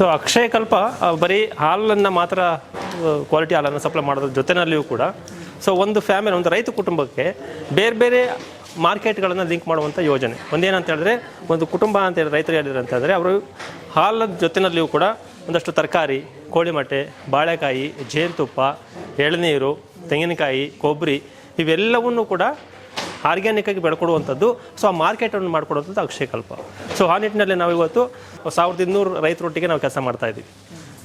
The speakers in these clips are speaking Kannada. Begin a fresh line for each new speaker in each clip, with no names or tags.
ಸೊ ಅಕ್ಷಯ ಕಲ್ಪ ಬರೀ ಹಾಲನ್ನು ಮಾತ್ರ ಕ್ವಾಲಿಟಿ ಹಾಲನ್ನು ಸಪ್ಲೈ ಮಾಡೋದ್ರ ಜೊತೆನಲ್ಲಿಯೂ ಕೂಡ ಸೊ ಒಂದು ಫ್ಯಾಮಿಲಿ ಒಂದು ರೈತ ಕುಟುಂಬಕ್ಕೆ ಬೇರೆ ಬೇರೆ ಮಾರ್ಕೆಟ್ಗಳನ್ನು ಲಿಂಕ್ ಮಾಡುವಂಥ ಯೋಜನೆ. ಒಂದೇನಂತ ಹೇಳಿದ್ರೆ, ಒಂದು ಕುಟುಂಬ ಅಂತ ಹೇಳಿ ರೈತರು ಹೇಳಿದ್ರು ಅಂತ ಹೇಳಿದ್ರೆ, ಅವರು ಹಾಲದ ಜೊತೆನಲ್ಲಿಯೂ ಕೂಡ ಒಂದಷ್ಟು ತರಕಾರಿ, ಕೋಳಿಮಟ್ಟೆ, ಬಾಳೆಕಾಯಿ, ಜೇನುತುಪ್ಪ, ಎಳನೀರು, ತೆಂಗಿನಕಾಯಿ, ಕೊಬ್ಬರಿ, ಇವೆಲ್ಲವನ್ನೂ ಕೂಡ ಆರ್ಗ್ಯಾನಿಕ್ ಆಗಿ ಬೆಳ್ಕೊಡುವಂಥದ್ದು, ಸೊ ಆ ಮಾರ್ಕೆಟನ್ನು ಮಾಡ್ಕೊಡುವಂಥದ್ದು ಅಕ್ಷಯ ಕಲ್ಪ ಸೊ ಆ ನಿಟ್ಟಿನಲ್ಲಿ ನಾವು ಇವತ್ತು ಸಾವಿರದ ಇನ್ನೂರು ರೈತರೊಟ್ಟಿಗೆ ನಾವು ಕೆಲಸ ಮಾಡ್ತಾ ಇದ್ದೀವಿ.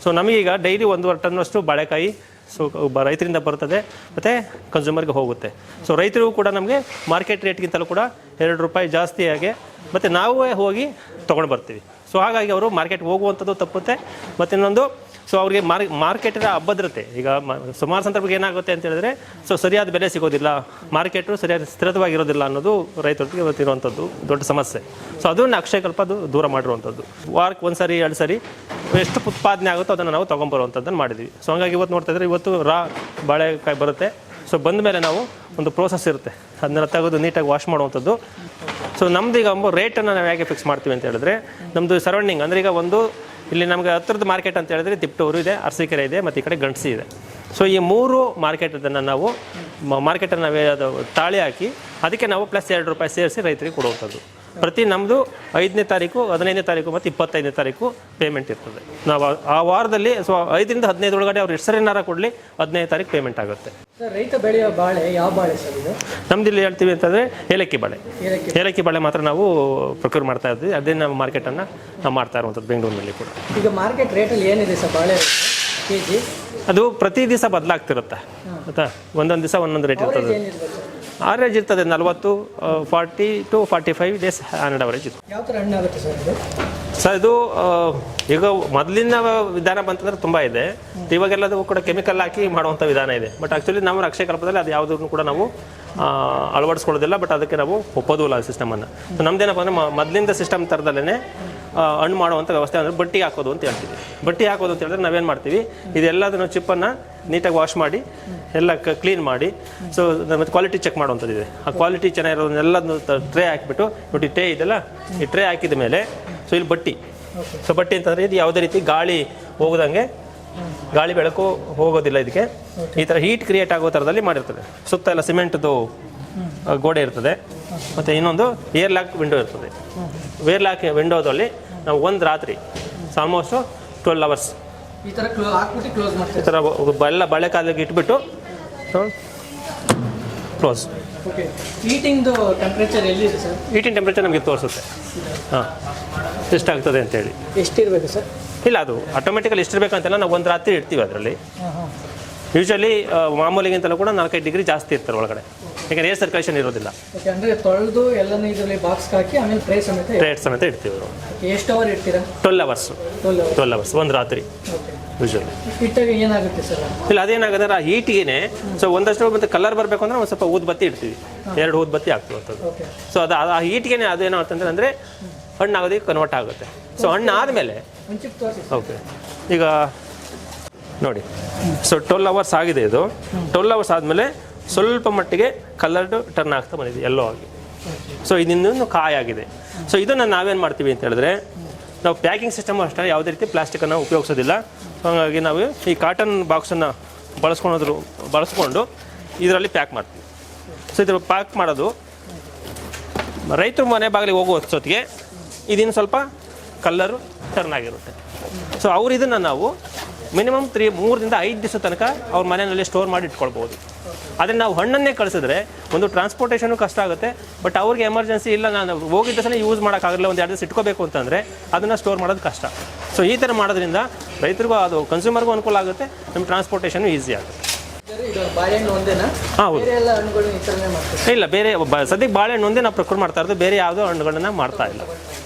ಸೊ ನಮಗೀಗ ಡೈಲಿ ಒಂದೂವರೆ ಟನ್ನಷ್ಟು ಬಾಳೆಕಾಯಿ ಸೊ ಒಬ್ಬ ರೈತರಿಂದ ಬರ್ತದೆ ಮತ್ತು ಕನ್ಸ್ಯೂಮರ್ಗೆ ಹೋಗುತ್ತೆ. ಸೊ ರೈತರಿಗೂ ಕೂಡ ನಮಗೆ ಮಾರ್ಕೆಟ್ ರೇಟ್ಗಿಂತಲೂ ಕೂಡ ಎರಡು ರೂಪಾಯಿ ಜಾಸ್ತಿಯಾಗಿ ಮತ್ತು ನಾವೇ ಹೋಗಿ ತೊಗೊಂಡು ಬರ್ತೀವಿ. ಸೊ ಹಾಗಾಗಿ ಅವರು ಮಾರ್ಕೆಟ್ಗೆ ಹೋಗುವಂಥದ್ದು ತಪ್ಪುತ್ತೆ ಮತ್ತು ಇನ್ನೊಂದು ಸೊ ಅವ್ರಿಗೆ ಮಾರ್, ಮಾರ್ಕೆಟಿನ ಅಭದ್ರತೆ. ಈಗ ಸುಮಾರು ಸಂದರ್ಭಕ್ಕೆ ಏನಾಗುತ್ತೆ ಅಂತ ಹೇಳಿದ್ರೆ ಸೊ ಸರಿಯಾದ ಬೆಲೆ ಸಿಗೋದಿಲ್ಲ. ಮಾರ್ಕೆಟು ಸರಿಯಾದ, ಸ್ಥಿರವಾಗಿರೋದಿಲ್ಲ ಅನ್ನೋದು ರೈತರಿಗೆ ಇವತ್ತಿರುವಂಥದ್ದು ದೊಡ್ಡ ಸಮಸ್ಯೆ. ಸೊ ಅದನ್ನು ಅಕ್ಷಯ ಕಲ್ಪ ಅದು ದೂರ ಮಾಡಿರುವಂಥದ್ದು. ವಾರಕ್ಕೆ ಒಂದು ಸರಿ, ಎರಡು ಸರಿ ಎಷ್ಟು ಉತ್ಪಾದನೆ ಆಗುತ್ತೋ ಅದನ್ನು ನಾವು ತೊಗೊಂಬರುವಂಥದ್ದನ್ನು ಮಾಡಿದ್ವಿ. ಸೊ ಹಂಗಾಗಿ ಇವತ್ತು ನೋಡ್ತಾ ಇದ್ರೆ ಇವತ್ತು ರಾ ಬಾಳೆಕಾಯಿ ಬರುತ್ತೆ. ಸೊ ಬಂದ ಮೇಲೆ ನಾವು ಒಂದು ಪ್ರೋಸೆಸ್ ಇರುತ್ತೆ. ಅದನ್ನೆಲ್ಲ ತೆಗೆದು ನೀಟಾಗಿ ವಾಶ್ ಮಾಡುವಂಥದ್ದು. ಸೊ ನಮ್ದು ಈಗ ಒಂದು ರೇಟನ್ನು ನಾವು ಹೇಗೆ ಫಿಕ್ಸ್ ಮಾಡ್ತೀವಿ ಅಂತ ಹೇಳಿದ್ರೆ ನಮ್ಮದು ಸರೌಂಡಿಂಗ್ ಅಂದರೆ ಈಗ ಒಂದು ಇಲ್ಲಿ ನಮಗೆ ಹತ್ತಿರದ ಮಾರ್ಕೆಟ್ ಅಂತ ಹೇಳಿದ್ರೆ ತಿಪ್ಟೂರು ಇದೆ, ಅರಸೀಕೆರೆ ಇದೆ, ಮತ್ತು ಈ ಕಡೆ ಗಂಟ್ಸಿ ಇದೆ. ಸೊ ಈ ಮೂರು ಮಾರ್ಕೆಟ್ ಅದನ್ನು ನಾವು ಮಾರ್ಕೆಟನ್ನು ನಾವೇ ಅದು ತಾಳಿ ಹಾಕಿ, ಅದಕ್ಕೆ ನಾವು ಪ್ಲಸ್ ಎರಡು ರೂಪಾಯಿ ಸೇರಿಸಿ ರೈತರಿಗೆ ಕೊಡುವಂಥದ್ದು. ಪ್ರತಿ ನಮ್ಮದು ಐದನೇ ತಾರೀಕು ಹದಿನೈದನೇ ತಾರೀಕು ಮತ್ತು ಇಪ್ಪತ್ತೈದನೇ ತಾರೀಕು ಪೇಮೆಂಟ್ ಇರ್ತದೆ. ನಾವು ಆ- ವಾರದಲ್ಲಿ ಸೊ ಐದರಿಂದ ಹದಿನೈದು ಒಳಗಡೆ ಅವ್ರು ಹೆಸರು ಸರಿನಾರ ಕೊಡಲಿ ಹದಿನೈದು ತಾರೀಕು ಪೇಮೆಂಟ್ ಆಗುತ್ತೆ.
ರೈತ ಬೆಳೆಯೋ ಬಾಳೆ ಯಾವ ಬಾಳೆ ಸರ್ ಇದು?
ನಮ್ದು ಇಲ್ಲಿ ಹೇಳ್ತೀವಿ ಅಂತಂದರೆ ಏಲಕ್ಕಿ ಬಾಳೆ.
ಏಲಕ್ಕಿ
ಬಾಳೆ. ಮಾತ್ರ ನಾವು ಪ್ರೊಕ್ಯೂರ್ ಮಾಡ್ತಾ ಇದ್ವಿ. ಅದೇ ನಾವು ಮಾರ್ಕೆಟನ್ನು ನಾವು ಮಾಡ್ತಾ ಇರುವಂಥದ್ದು ಬೆಂಗಳೂರಿನಲ್ಲಿ ಕೂಡ.
ಈಗ ಮಾರ್ಕೆಟ್ ರೇಟಲ್ಲಿ ಏನಿದೆ ಸರ್ ಬಾಳೆ ಕೆ ಜಿ
ಅದು ಪ್ರತಿ ದಿವಸ ಬದಲಾಗ್ತಿರುತ್ತೆ. ಆಯ್ತಾ? ಒಂದೊಂದು ದಿವಸ ಒಂದೊಂದು ರೇಟ್ ಇರ್ತದೆ. ಆವ್ರೇಜ್ ಇರ್ತದೆ ನಲವತ್ತು forty two forty five days hundred average ಇತ್ತು
ಯಾವ ಥರ ಹಣ್ಣಾಗುತ್ತೆ ಸರ್ ಇದು?
ಸರ್ ಇದು ಈಗ ಮೊದಲಿನ ವಿಧಾನ ಬಂತಂದ್ರೆ ತುಂಬ ಇದೆ. ಇವಾಗೆಲ್ಲದೂ ಕೂಡ ಕೆಮಿಕಲ್ ಹಾಕಿ ಮಾಡುವಂಥ ವಿಧಾನ ಇದೆ. ಬಟ್ ಆ್ಯಕ್ಚುಲಿ ನಾವು ರಕ್ಷೆ ಕಲ್ಪದಲ್ಲಿ ಅದು ಯಾವುದನ್ನು ಕೂಡ ನಾವು ಅಳವಡಿಸ್ಕೊಳ್ಳೋದಿಲ್ಲ. ಬಟ್ ಅದಕ್ಕೆ ನಾವು ಒಪ್ಪೋದಿಲ್ಲ ಸಿಸ್ಟಮನ್ನು ಸೊ ನಮ್ದೇನಪ್ಪ ಅಂದರೆ ಮೊದಲಿಂದ ಸಿಸ್ಟಮ್ ಥರದಲ್ಲೇ ಹಣ್ಣು ಮಾಡುವಂಥ ವ್ಯವಸ್ಥೆ ಅಂದರೆ ಬಟ್ಟಿ ಹಾಕೋದು ಅಂತ ಹೇಳ್ತೀವಿ. ಬಟ್ಟಿ ಹಾಕೋದು ಅಂತ ಹೇಳಿದ್ರೆ ನಾವೇನು ಮಾಡ್ತೀವಿ? ಇದೆಲ್ಲದನ್ನು ಚಿಪ್ಪನ್ನು ನೀಟಾಗಿ ವಾಶ್ ಮಾಡಿ, ಎಲ್ಲ ಕ್ಲೀನ್ ಮಾಡಿ ಸೊ ಮತ್ತು ಕ್ವಾಲಿಟಿ ಚೆಕ್ ಮಾಡುವಂಥದ್ದಿದೆ ಆ ಕ್ವಾಲಿಟಿ ಚೆನ್ನಾಗಿರೋದನ್ನೆಲ್ಲದನ್ನು ಟ್ರೇ ಹಾಕಿಬಿಟ್ಟು, ನೋಡಿ ಟ್ರೇ ಇದೆಲ್ಲ, ಈ ಟ್ರೇ ಹಾಕಿದ ಮೇಲೆ ಸೊ ಇಲ್ಲಿ ಬಟ್ಟಿ. ಸೊ ಬಟ್ಟಿ ಅಂತಂದರೆ ಇದು ಯಾವುದೇ ರೀತಿ ಗಾಳಿ ಹೋಗದಂಗೆ, ಗಾಳಿ ಬೆಳಕು ಹೋಗೋದಿಲ್ಲ ಇದಕ್ಕೆ. ಈ ಥರ ಹೀಟ್ ಕ್ರಿಯೇಟ್ ಆಗೋ ಥರದಲ್ಲಿ ಮಾಡಿರ್ತದೆ. ಸುತ್ತ ಎಲ್ಲ ಸಿಮೆಂಟ್ದು ಗೋಡೆ ಇರ್ತದೆ. ಮತ್ತು ಇನ್ನೊಂದು ಏರ್ಲಾಕ್ ವಿಂಡೋ ಇರ್ತದೆ. ಏರ್ ಲಾಕ್ ವಿಂಡೋದಲ್ಲಿ ನಾವು ಒಂದು ರಾತ್ರಿ ಆಲ್ಮೋಸ್ಟು ಟ್ವೆಲ್ ಅವರ್ಸ್
ಈ ಥರ ಕ್ಲೋ ಹಾಕ್ಬಿಟ್ಟು ಕ್ಲೋಸ್
ಈ ಥರ ಎಲ್ಲ ಬಳೆ ಕಾಲಿಗೆ ಇಟ್ಬಿಟ್ಟು ಕ್ಲೋಸ್
ಓಕೆ ಹೀಟಿಂಗ್ದು ಟೆಂಪ್ರೇಚರ್ ಎಲ್ಲಿದೆ ಸರ್?
ಹೀಟಿಂಗ್ ಟೆಂಪ್ರೇಚರ್ ನಮಗೆ ತೋರಿಸುತ್ತೆ. ಹಾಂ ಎಷ್ಟಾಗ್ತದೆ ಅಂತೇಳಿ.
ಎಷ್ಟಿರಬೇಕು ಸರ್?
ಇಲ್ಲ ಅದು ಆಟೋಮೆಟಿಕಲಿ ಎಷ್ಟಿರ್ಬೇಕಂತೆಲ್ಲ ನಾವು ಒಂದು ರಾತ್ರಿ ಇಡ್ತೀವಿ ಅದರಲ್ಲಿ. ಯೂಶಲಿ ಮಾಮೂಲಿಗಿಂತಲೂ ಕೂಡ ನಾಲ್ಕೈದು ಡಿಗ್ರಿ ಜಾಸ್ತಿ ಇರ್ತಾರೆ ಒಳಗಡೆ. ಯಾಕಂದ್ರೆ ಏರ್ ಸರ್ಕ್ಯುಲೇಷನ್ ಇರೋದಿಲ್ಲ.
ಓಕೆ ಅಂದರೆ ತೊಳೆದು ಎಲ್ಲನೂ ಇದರಲ್ಲಿ ಬಾಕ್ಸ್ ಹಾಕಿ ಆಮೇಲೆ ಟ್ರೇ ಸಮೇತ
ರೇಟ್ ಸಮೇತ ಇಡ್ತೀವಿ
ಎಷ್ಟು hour ಇಡ್ತೀರಾ?
Twelve hours
twelve hour
twelve hours ಒಂದು ರಾತ್ರಿ. ಯೂಶಲಿ
ಇಟ್ಟಾಗ ಏನಾಗುತ್ತೆ ಸರ್?
ಇಲ್ಲ ಅದೇನಾಗುತ್ತೆ ಆ ಹೀಟಿಗೆ ಸೊ ಒಂದಷ್ಟು ಮತ್ತೆ ಕಲರ್ ಬರಬೇಕು ಅಂದ್ರೆ ಒಂದು ಸ್ವಲ್ಪ ಊದ್ಬತ್ತಿ ಇಡ್ತೀವಿ. ಎರಡು ಊದ್ಬತ್ತಿ ಬತ್ತಿ ಅಂತದ್ದು. ಸೊ ಅದು ಆ ಹೀಟಿಗೆ ಅದೇನೋ ಅಂತಂದ್ರೆ ಅಂದರೆ ಹಣ್ಣಾಗೋದಕ್ಕೆ ಕನ್ವರ್ಟ್ ಆಗುತ್ತೆ. ಸೊ ಹಣ್ಣು ಆದಮೇಲೆ ಓಕೆ ಈಗ ನೋಡಿ. ಸೊ ಟ್ವೆಲ್ ಅವರ್ಸ್ ಆಗಿದೆ ಇದು. ಟ್ವೆಲ್ ಅವರ್ಸ್ ಆದಮೇಲೆ ಸ್ವಲ್ಪ ಮಟ್ಟಿಗೆ ಕಲರ್ಡು ಟರ್ನ್ ಆಗ್ತಾ ಬಂದಿದೆ ಎಲ್ಲೋ ಆಗಿ. ಸೊ ಇದೊಂದು ಕಾಯಾಗಿದೆ ಸೊ ಇದನ್ನು ನಾವೇನು ಮಾಡ್ತೀವಿ ಅಂತ ಹೇಳಿದ್ರೆ, ನಾವು ಪ್ಯಾಕಿಂಗ್ ಸಿಸ್ಟಮ್ ಅಷ್ಟೇ, ಯಾವುದೇ ರೀತಿ ಪ್ಲಾಸ್ಟಿಕನ್ನು ಉಪಯೋಗಿಸೋದಿಲ್ಲ. ಹಾಗಾಗಿ ನಾವು ಈ ಕಾಟನ್ ಬಾಕ್ಸನ್ನು ಬಳಸ್ಕೊಳೋದ್ರು ಬಳಸ್ಕೊಂಡು ಇದರಲ್ಲಿ ಪ್ಯಾಕ್ ಮಾಡ್ತೀವಿ. ಸೊ ಇದ್ರ ಪ್ಯಾಕ್ ಮಾಡೋದು, ರೈತರು ಮನೆ ಬಾಗಿಲಿಗೆ ಹೋಗುವ ಹೊತ್ತಿಗೆ ಇದಿನ್ನು ಸ್ವಲ್ಪ ಕಲ್ಲರು ಟರ್ನ್ ಆಗಿರುತ್ತೆ. ಸೊ ಅವ್ರು ಇದನ್ನು ನಾವು ಮಿನಿಮಮ್ ತ್ರೀ ಮೂರರಿಂದ ಐದು ದಿವಸ ತನಕ ಅವ್ರ ಮನೆಯಲ್ಲಿ ಸ್ಟೋರ್ ಮಾಡಿ ಇಟ್ಕೊಳ್ಬೋದು. ಆದರೆ ನಾವು ಹಣ್ಣನ್ನೇ ಕಳಿಸಿದ್ರೆ ಒಂದು ಟ್ರಾನ್ಸ್ಪೋರ್ಟೇಷನು ಕಷ್ಟ ಆಗುತ್ತೆ ಬಟ್ ಅವ್ರಿಗೆ ಎಮರ್ಜೆನ್ಸಿ ಇಲ್ಲ ನಾನು ಹೋಗಿದ್ದ ಸಲ ಯೂಸ್ ಮಾಡೋಕ್ಕಾಗಲ್ಲ ಒಂದು ಎರಡು ದಿವಸ ಇಟ್ಕೋಬೇಕು ಅಂತಂದರೆ ಅದನ್ನು ಸ್ಟೋರ್ ಮಾಡೋದು ಕಷ್ಟ. ಸೊ ಈ ಥರ ಮಾಡೋದ್ರಿಂದ ರೈತರಿಗೂ ಅದು ಕನ್ಸ್ಯೂಮರ್ಗೂ ಅನುಕೂಲ ಆಗುತ್ತೆ ನಮ್ಮ ಟ್ರಾನ್ಸ್ಪೋರ್ಟೇಷನು ಈಸಿ ಆಗುತ್ತೆ. ಹಾಂ ಹೌದು. ಇಲ್ಲ ಬೇರೆ ಸದ್ಯಕ್ಕೆ ಬಾಳೆಹಣ್ಣು ಒಂದೇ ನಾವು ಪ್ರೊಕ್ಯೂರ್ ಮಾಡ್ತಾ ಇರೋದು ಬೇರೆ ಯಾವುದೋ ಹಣ್ಣುಗಳನ್ನ ಮಾಡ್ತಾ ಇಲ್ಲ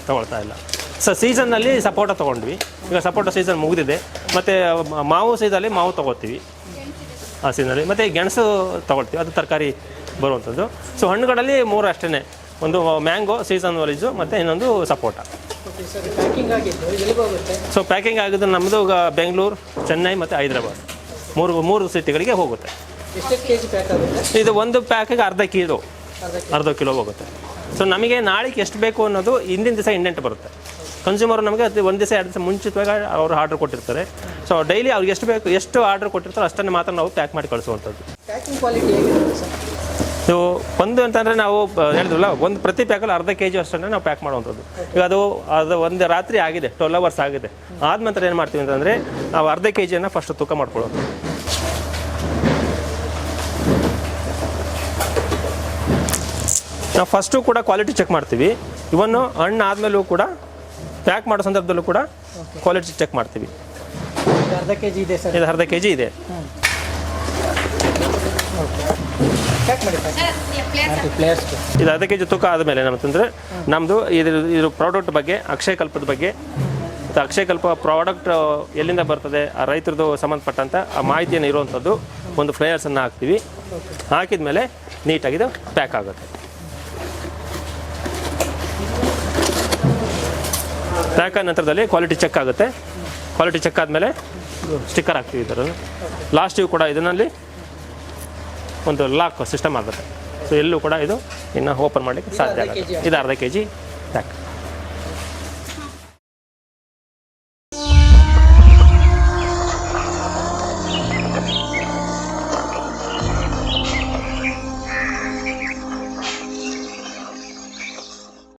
ತಗೊಳ್ತಾ ಇಲ್ಲ. ಸೊ ಸೀಸನ್ನಲ್ಲಿ ಸಪೋಟ ತೊಗೊಂಡ್ವಿ. ಈಗ ಸಪೋಟ ಸೀಸನ್ ಮುಗಿದಿದೆ. ಮತ್ತು ಮಾವು ಸೈಜಲ್ಲಿ ಮಾವು ತೊಗೋತೀವಿ. ಆ ಸೀಸನಲ್ಲಿ ಮತ್ತು ಗೆಣಸು ತೊಗೊಳ್ತೀವಿ. ಅದು ತರಕಾರಿ ಬರುವಂಥದ್ದು. ಸೊ ಹಣ್ಣುಗಳಲ್ಲಿ ಮೂರು ಅಷ್ಟೇ ಒಂದು ಮ್ಯಾಂಗೋ ಸೀಸನ್ ವೈಸು ಮತ್ತು ಇನ್ನೊಂದು ಸಪೋಟ. ಸೊ ಪ್ಯಾಕಿಂಗ್ ಆಗಿದ್ದು ನಮ್ಮದು ಬೆಂಗಳೂರು, ಚೆನ್ನೈ ಮತ್ತು ಹೈದರಾಬಾದ್. ಮೂರು ಮೂರು ಸಿಟಿಗಳಿಗೆ ಹೋಗುತ್ತೆ. ಇದು ಒಂದು ಪ್ಯಾಕಿಗೆ ಅರ್ಧ ಕಿಲೋ
ಅರ್ಧ
ಕಿಲೋ ಹೋಗುತ್ತೆ. ಸೊ ನಮಗೆ ನಾಳೆಗೆ ಎಷ್ಟು ಬೇಕು ಅನ್ನೋದು ಹಿಂದಿನ ದಿವಸ ಇಂಡೆಂಟ್ ಬರುತ್ತೆ. ಕನ್ಸ್ಯೂಮರ್ ನಮಗೆ ಅದು ಒಂದು ದಿವಸ ಎರಡು ದಿವಸ ಮುಂಚಿತವಾಗಿ ಅವರು ಆರ್ಡರ್ ಕೊಟ್ಟಿರ್ತಾರೆ. ಸೊ ಡೈಲಿ ಅವ್ರಿಗೆ ಎಷ್ಟು ಬೇಕು ಎಷ್ಟು ಆರ್ಡರ್ ಕೊಟ್ಟಿರ್ತಾರೋ ಅಷ್ಟನ್ನು ಮಾತ್ರ ನಾವು ಪ್ಯಾಕ್ ಮಾಡಿ ಕಳಿಸುವಂಥದ್ದು. ಸೊ ಒಂದು ಅಂತಂದರೆ ನಾವು ಹೇಳಿದ್ವಲ್ಲ ಹೇಳಿದ್ರಲ್ಲ ಒಂದು ಪ್ರತಿ ಪ್ಯಾಕಲ್ಲಿ ಅರ್ಧ ಕೆ ಜಿ ಅಷ್ಟನ್ನು ನಾವು ಪ್ಯಾಕ್ ಮಾಡುವಂಥದ್ದು. ಈಗ ಅದು ಅದು ಒಂದು ರಾತ್ರಿ ಆಗಿದೆ ಟ್ವೆಲ್ ಅವರ್ಸ್ ಆಗಿದೆ. ಆದ ನಂತರ ಏನು ಮಾಡ್ತೀವಿ ಅಂತಂದರೆ ನಾವು ಅರ್ಧ ಕೆ ಜಿಯನ್ನು ಫಸ್ಟ್ ತೂಕ ಮಾಡ್ಕೊಳ್ಳೋದು. ನಾವು ಫಸ್ಟು ಕೂಡ ಕ್ವಾಲಿಟಿ ಚೆಕ್ ಮಾಡ್ತೀವಿ. ಇವನ್ನು ಹಣ್ಣು ಆದಮೇಲೂ ಕೂಡ ಪ್ಯಾಕ್ ಮಾಡೋ ಸಂದರ್ಭದಲ್ಲೂ ಕೂಡ ಕ್ವಾಲಿಟಿ ಚೆಕ್ ಮಾಡ್ತೀವಿ.
ಇದು ಅರ್ಧ ಕೆ ಜಿ ಇದೆ ಸರ್.
ಇದು ಅರ್ಧ ಕೆ ಜಿ ಇದೆ ಇದು ಅರ್ಧ ಕೆ ಜಿ ತೂಕ ಆದಮೇಲೆ ನಮ್ಮಂತಂದರೆ ನಮ್ಮದು ಇದ್ರ ಇದ್ರ ಪ್ರಾಡಕ್ಟ್ ಬಗ್ಗೆ ಅಕ್ಷಯ ಕಲ್ಪದ ಬಗ್ಗೆ ಮತ್ತು ಅಕ್ಷಯ ಕಲ್ಪ ಪ್ರಾಡಕ್ಟ್ ಎಲ್ಲಿಂದ ಬರ್ತದೆ ಆ ರೈತರದ್ದು ಸಂಬಂಧಪಟ್ಟಂಥ ಆ ಮಾಹಿತಿಯನ್ನು ಇರುವಂಥದ್ದು ಒಂದು ಫ್ಲೇಯರ್ಸನ್ನು ಹಾಕ್ತೀವಿ. ಹಾಕಿದ ಮೇಲೆ ನೀಟಾಗಿದ್ದು ಪ್ಯಾಕ್ ಆಗುತ್ತೆ. ಪ್ಯಾಕ್ ಆದ ನಂತರದಲ್ಲಿ ಕ್ವಾಲಿಟಿ ಚೆಕ್ ಆಗುತ್ತೆ. ಕ್ವಾಲಿಟಿ ಚೆಕ್ ಆದಮೇಲೆ ಸ್ಟಿಕ್ಕರ್ ಹಾಕ್ತೀವಿ ಇದರ ಲಾಸ್ಟಿಗೂ ಕೂಡ ಇದರಲ್ಲಿ ಒಂದು ಲಾಕ್ ಸಿಸ್ಟಮ್ ಆಗುತ್ತೆ. ಸೊ ಎಲ್ಲೂ ಕೂಡ ಇದು ಇನ್ನು ಓಪನ್ ಮಾಡಲಿಕ್ಕೆ ಸಾಧ್ಯ ಆಗುತ್ತೆ ಇದು ಅರ್ಧ ಕೆ ಜಿ ಪ್ಯಾಕ್